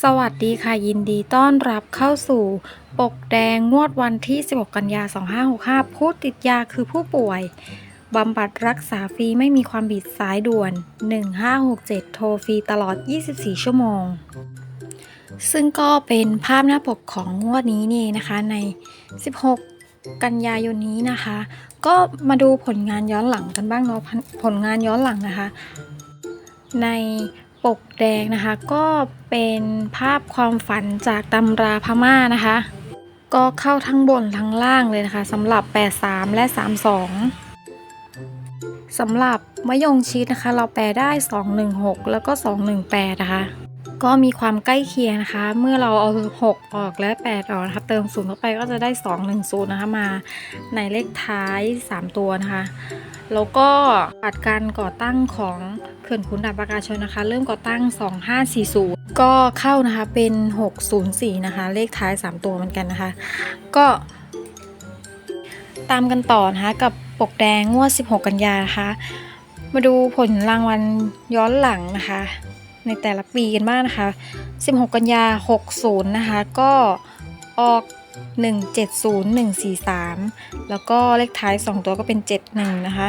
สวัสดีค่ะยินดีต้อนรับเข้าสู่ ปกแดงงวดวันที่ 16 กันยา 2565 ผู้ติดยาคือผู้ป่วย บำบัดรักษาฟรีไม่มีความบิดสายด่วน 1567 โทรฟรีตลอด 24 ชั่วโมง ซึ่งก็เป็นภาพหน้าปกของงวดนี้นี่นะคะใน 16 กันยายนนี้นะคะ ก็มาดูผลงานย้อนหลังกันบ้างเนาะผลงานย้อนหลังนะคะ ใน ปกแดงนะคะ ก็เป็นภาพความฝันจากตำราพม่านะคะ ก็เข้าทั้งบนทั้งล่างเลยนะคะสำหรับ 83 และ 32สำหรับมะยงชิดนะคะ เราแปลได้ 216 แล้วก็ 218 นะคะ ก็มีความใกล้เคียงนะคะ เมื่อเราเอา 6 ออกและ 8 ออกนะคะ เติม0เข้าไปก็จะได้ 210 นะคะมาในเลขท้าย 3 ตัวนะคะ แล้วก็ปัดการก่อตั้งของเขื่อนขุนด่านประกาศชนนะคะ เริ่มก่อตั้ง 2540 ก็เข้านะคะเป็น 604 นะคะ เลขท้าย 3 ตัวเหมือนกันนะคะ ก็ตามกันต่อนะคะกับปกแดงงวด 16 กันยานะคะ มาดูผลรางวัลย้อนหลังนะคะ ในแต่ละปีกันบ้างนะคะ 16 กันยา 60 นะคะ ก็ออก 170143 แล้วก็เลขท้าย 2 ตัวก็เป็น 71 นะคะ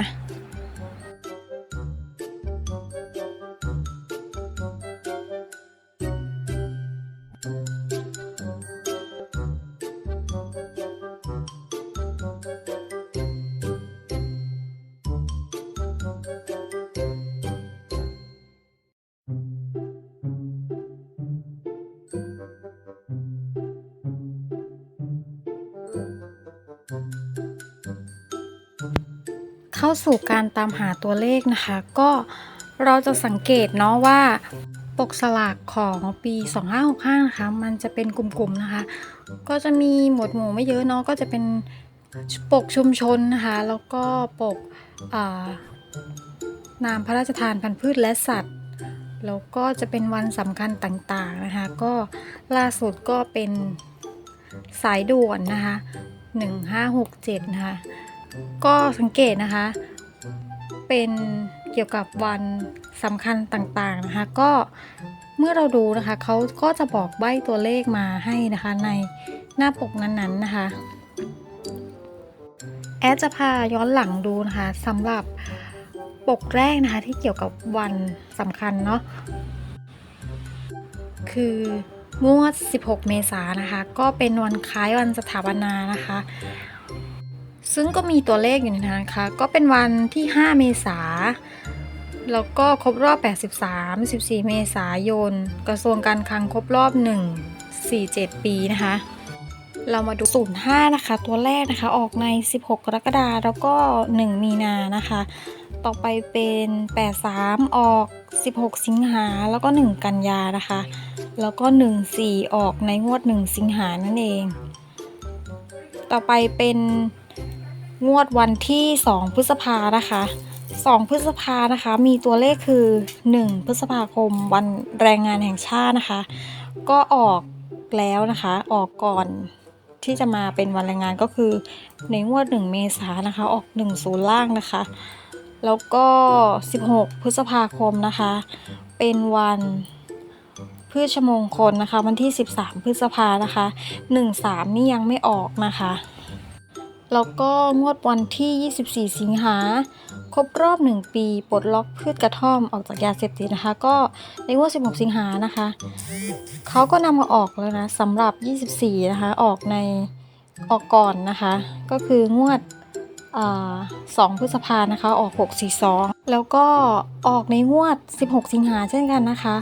เข้าสู่การตามหาตัวเลขนะคะ ก็เราจะสังเกตเนาะว่า ปกสลากของปี 2565นะคะมันจะเป็นกลุ่มๆนะคะ ก็จะมีหมวดหมู่ไม่เยอะเนาะก็จะเป็นปกชุมชนนะคะ แล้วก็ปกนามพระราชทานพันธุ์พืชและสัตว์ แล้วก็จะเป็นวันสำคัญต่างๆนะคะ ก็ล่าสุดก็เป็นสายด่วนนะคะ 1567 นะคะ ก็สังเกตนะคะ เป็นเกี่ยวกับวันสำคัญต่างๆนะคะ ก็เมื่อเราดูนะคะเขาก็จะบอกใบตัวเลขมาให้นะคะ ในหน้าปกนั้นๆนะคะ แอดจะพาย้อนหลังดูนะคะสำหรับปกแรกนะคะที่เกี่ยวกับวันสำคัญเนาะคืองวด 16 เมษายนนะคะ ก็เป็นวันคล้ายวันสถาปนานะคะ ซึ่งก็มีตัวเลขอยู่ในนั้นนะคะก็เป็นวันที่ 5 เมษา แล้วก็ครบรอบ 83 14 เมษายน กระทรวงการคลังครบรอบ 1 4 7 ปีนะคะ เรามาดู05นะคะ ตัวแรกนะคะ ออกใน 16 กรกฎาคม แล้วก็ 1 มีนานะคะ ต่อไปเป็น 83 ออก 16 สิงหา แล้วก็ 1 กันยานะคะ แล้วก็ 14 ออกในงวด 1 สิงหานั่นเอง ต่อไปเป็น งวดวันที่ 2 พฤษภานะคะ 2 พฤษภานะคะ มีตัวเลขคือ 1 พฤษภาคมวันแรงงานแห่งชาตินะคะ ก็ออกแล้วนะคะ ออกก่อนที่จะมาเป็นวันแรงงานก็คือในงวด 1 เมษายนนะคะ ออก1ศูนย์ล่างนะคะ แล้วก็ 16 พฤษภาคมนะคะ เป็นวันพืชมงคลนะคะ วันที่ 13 พฤษภานะคะ 13 นี่ยังไม่ออกนะคะ แล้วก็งวดวันที่ 24 สิงหาครบรอบ 1 ปีปลดล็อกพืชกระท่อมออกจากยาเสพติดนะคะ ก็ในงวด 16 สิงหานะคะเขาก็นำมาออกแล้วนะสำหรับ 24 นะคะ ออกในออกก่อนนะคะ ก็คืองวดอ่า2พฤษภานะคะ ออก 642 แล้วก็ออกในงวด 16 สิงหาเช่นกันนะคะ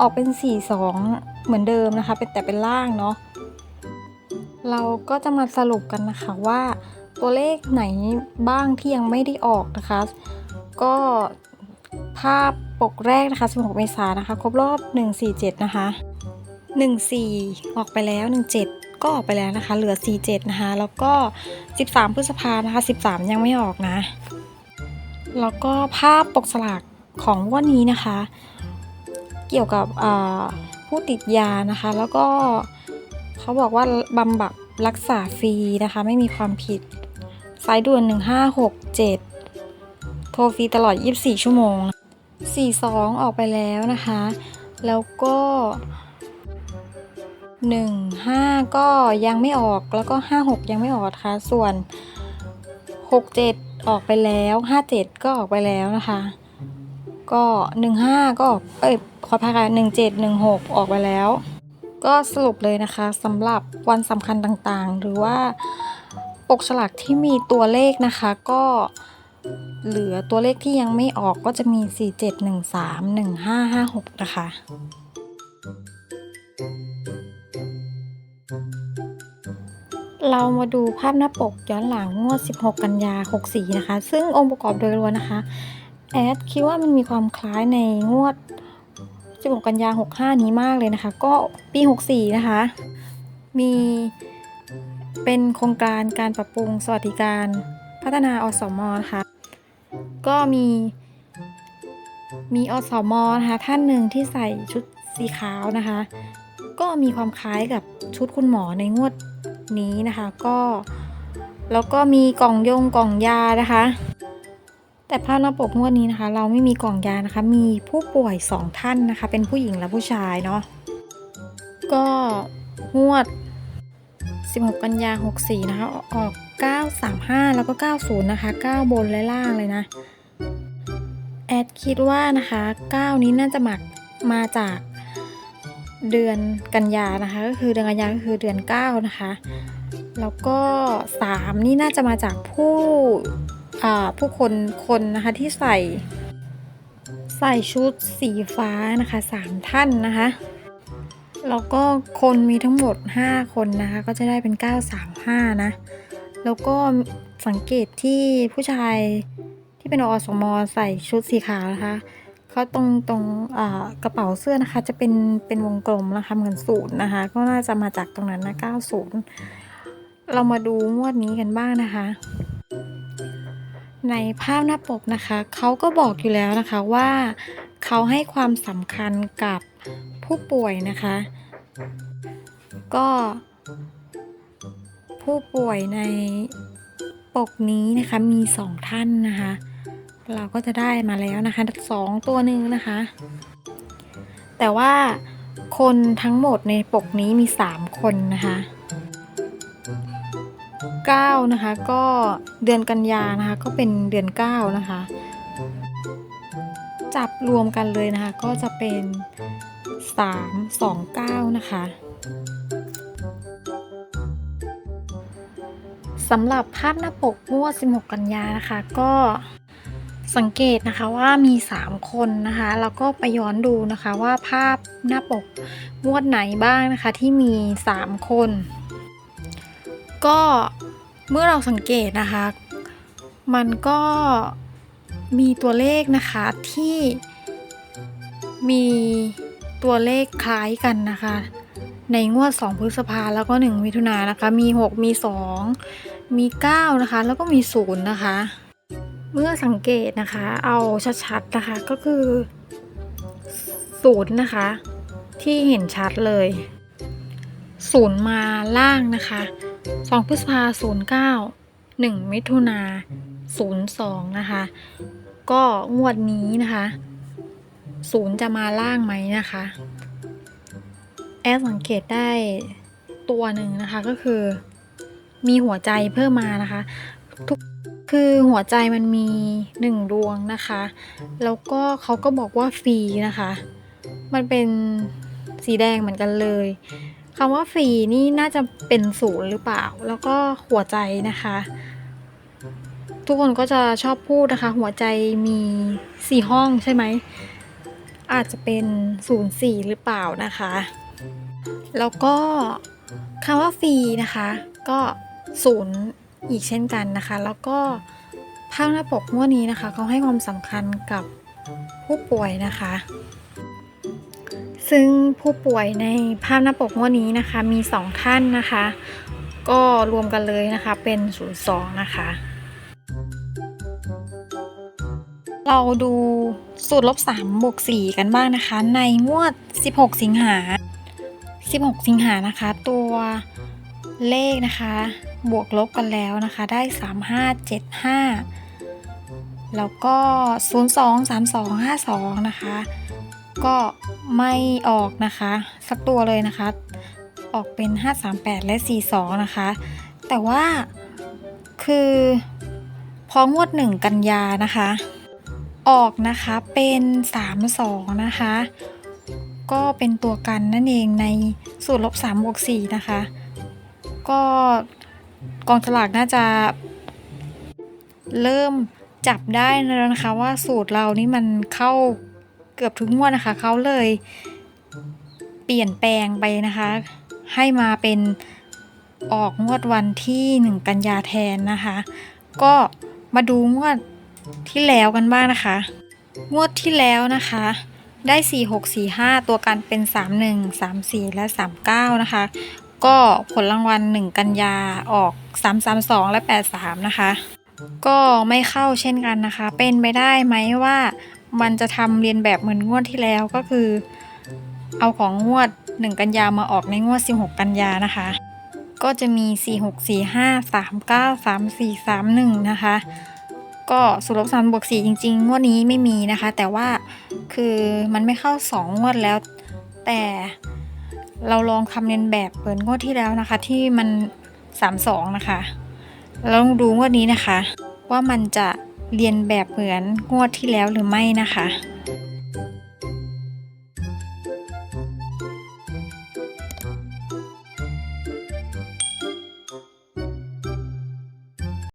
ออกเป็น 42 เหมือนเดิมนะคะ เป็นแต่เป็นล่างเนาะ เราก็จะมาสรุปกันนะคะว่า ตัวเลขไหนบ้างที่ยังไม่ได้ออกนะคะ ก็ภาพปกแรกนะคะ 16 เมษายนนะคะ ครบรอบ 147 นะคะ 14 ออกไปแล้ว 17 ก็ออกไปแล้วนะคะ เหลือ 47 นะคะ แล้วก็ 13 พฤษภานะคะ 13 ยังไม่ออกนะ แล้วก็ภาพปกสลากของวันนี้นะคะ เกี่ยวกับผู้ติดยานะคะ แล้วก็ เขาบอกว่าบำบัดรักษาฟรีนะคะ ไม่มีความผิด สายด่วน 1567 โทรฟรีตลอด 24 ชั่วโมง 42 ออกไปแล้วนะคะ แล้วก็ 1 5 ก็ยังไม่ออกแล้วก็ 5 6 ยังไม่ออกนะคะ ส่วน 6 7 ออกไปแล้ว 5 7 ก็ออกไปแล้วนะคะก็ 1 5 ก็ออกเอ้ยขอพายค่ะ1 7 1 6 ออกไปแล้ว ก็สรุปเลยนะคะสำหรับวันสำคัญต่างๆ หรือว่าปกฉลากที่มีตัวเลขนะคะ ก็เหลือตัวเลขที่ยังไม่ออกก็จะมี 4 7 1 3 1 5 5 6 นะคะ เรามาดูภาพหน้าปกย้อนหลังงวด 16 กันยา 64 นะคะ ซึ่งองค์ประกอบโดยรวมนะคะ แอดคิดว่ามันมีความคล้ายในงวด 16 กันยา 65 นี้มากเลยนะคะ ก็ปี 64 นะคะ มีเป็นโครงการการปรับปรุงสวัสดิการพัฒนาอสมนะคะ ก็มีมีอสมนะคะท่านหนึ่งที่ใส่ชุดสีขาวนะคะ ก็มีความคล้ายกับชุดคุณหมอในงวดนี้นะคะ ก็แล้วก็มีกล่องยงกล่องยานะคะ แต่ภาพหน้าปกงวดนี้นะคะ เราไม่มีกล่องยานะคะ มีผู้ป่วยสองท่านนะคะ เป็นผู้หญิงและผู้ชายเนาะก็งวด 16 กันยา 64 นะคะ ออก 935 แล้วก็ 90 นะคะ 9 บนและล่างเลยนะ แอดคิดว่านะคะ 9 นี้น่าจะหมักมาจากเดือนกันยานะคะ ก็คือเดือนกันยาก็คือเดือน 9 นะคะ แล้วก็ 3 นี่น่าจะมาจากผู้ ผู้คนคนนะคะที่ใส่ใส่ชุดสีฟ้านะคะ3ท่านนะคะแล้วก็คนมีทั้งหมด 5 คนนะคะ ก็จะได้เป็น 935 นะ แล้วก็สังเกตที่ผู้ชายที่เป็นอสมใส่ชุดสีขาวนะคะเขาตรงตรงกระเป๋าเสื้อนะคะ จะเป็นเป็นวงกลมนะคะเหมือนศูนย์นะคะ ก็น่าจะมาจากตรงนั้นนะ 90 เรามาดูงวดนี้กันบ้างนะคะ ในภาพหน้าปกนะคะเขาก็บอกอยู่แล้วนะคะว่าเขาให้ความสำคัญกับผู้ป่วยนะคะ ก็ ผู้ป่วยในปกนี้นะคะมีสองท่านนะคะ เราก็จะได้มาแล้วนะคะสองตัวหนึ่งนะคะ แต่ว่าคนทั้งหมดในปกนี้มีสามคนนะคะ เก้านะคะ ก็เดือนกันยานะคะ ก็เป็นเดือนเก้านะคะ จับรวมกันเลยนะคะ ก็จะเป็น 3 2 9 นะคะสำหรับภาพหน้าปกงวด 16 กันยานะคะ ก็สังเกตนะคะว่ามี 3 คนนะคะ แล้วก็ไปย้อนดูนะคะว่าภาพหน้าปกงวดไหนบ้างนะคะที่มี 3 คน ก็ เมื่อเราสังเกตนะคะ มันก็มีตัวเลขนะคะที่มีตัวเลขคล้ายกันนะคะ ในงวด 2 พฤษภาแล้วก็ 1 มิถุนายนนะคะ มี 6 มี 2 มี 9 นะคะ แล้วก็มี 0 นะคะ เมื่อสังเกตนะคะ เอาชัดๆนะคะก็คือ 0 นะคะ ที่เห็นชัดเลย 0 มาล่างนะคะ 2 พฤษภา09 1 มิถุนา02 นะคะ ก็งวดนี้นะคะ ศูนย์จะมาล่างไหมนะคะ แอดสังเกตได้ตัวหนึ่งนะคะก็คือมีหัวใจเพิ่มมานะคะ ทุกคือหัวใจมันมีหนึ่งดวงนะคะ แล้วก็เขาก็บอกว่าฟรีนะคะ มันเป็นสีแดงเหมือนกันเลย คำว่าฟรีนี่น่าจะเป็นศูนย์หรือเปล่า แล้วก็หัวใจนะคะ ทุกคนก็จะชอบพูดนะคะ หัวใจมีสี่ห้องใช่ไหม อาจจะเป็น04หรือเปล่านะคะ แล้วก็คำว่าฟรีนะคะ ก็ศูนย์อีกเช่นกันนะคะ แล้วก็ภาพหน้าปกงวดนี้นะคะเขาให้ความสำคัญกับผู้ป่วยนะคะ ซึ่งผู้ป่วยในภาพหน้าปกงวดนี้นะคะมี 2 ท่านนะคะ ก็รวมกันเลยนะคะเป็น 02 นะคะ เราดูสูตรลบ3บวก4กันบ้างนะคะ ในงวด 16 สิงหา 16 สิงหานะคะ ตัวเลขนะคะ บวกลบกันแล้วนะคะ ได้ 3575 แล้วก็ 02 32 52 นะคะ ก็ไม่ออกนะคะ สักตัวเลยนะคะ ออกเป็น 538 และ 42 นะคะ แต่ว่าคือพองวด 1 กันยานะคะ ออกนะคะเป็น 32 นะคะ ก็เป็นตัวกันนั่นเองในสูตรลบ3บวก4นะคะ ก็กองฉลากน่าจะเริ่มจับได้แล้วนะคะว่าสูตรเรานี่มันเข้า เกือบทุกงวดนะคะเขาเลยเปลี่ยนแปลงไปนะคะ ให้มาเป็นออกงวดวันที่ 1 กันยาแทนนะคะ ก็มาดูงวดที่แล้วกันบ้างนะคะ งวดที่แล้วนะคะ ได้ 4 6 4 5 ตัวกันเป็น 3 1 3 4 และ 39 นะคะ ก็ผลรางวัล 1 กันยาออก 3 3 2 และ 8 3 นะคะ ก็ไม่เข้าเช่นกันนะคะ เป็นไปได้ไหมว่า มันจะทำเรียนแบบเหมือนงวดที่แล้วก็คือ เอาของงวด 1 กันยามาออกในงวด 16 กันยานะคะ ก็จะมี 4 6 4 5 3 9 3 4 3 1 นะคะ ก็สูตรลบ3บวก4จริง ๆ งวดนี้ไม่มีนะคะ แต่ว่าคือมันไม่เข้า 2 งวดแล้ว แต่เราลองทำเรียนแบบเปิดงวดที่แล้วนะคะ ที่มัน 32 นะคะเราลองดูงวดนี้นะคะ ว่ามันจะ เรียนแบบเหมือนงวดที่แล้วหรือไม่นะคะ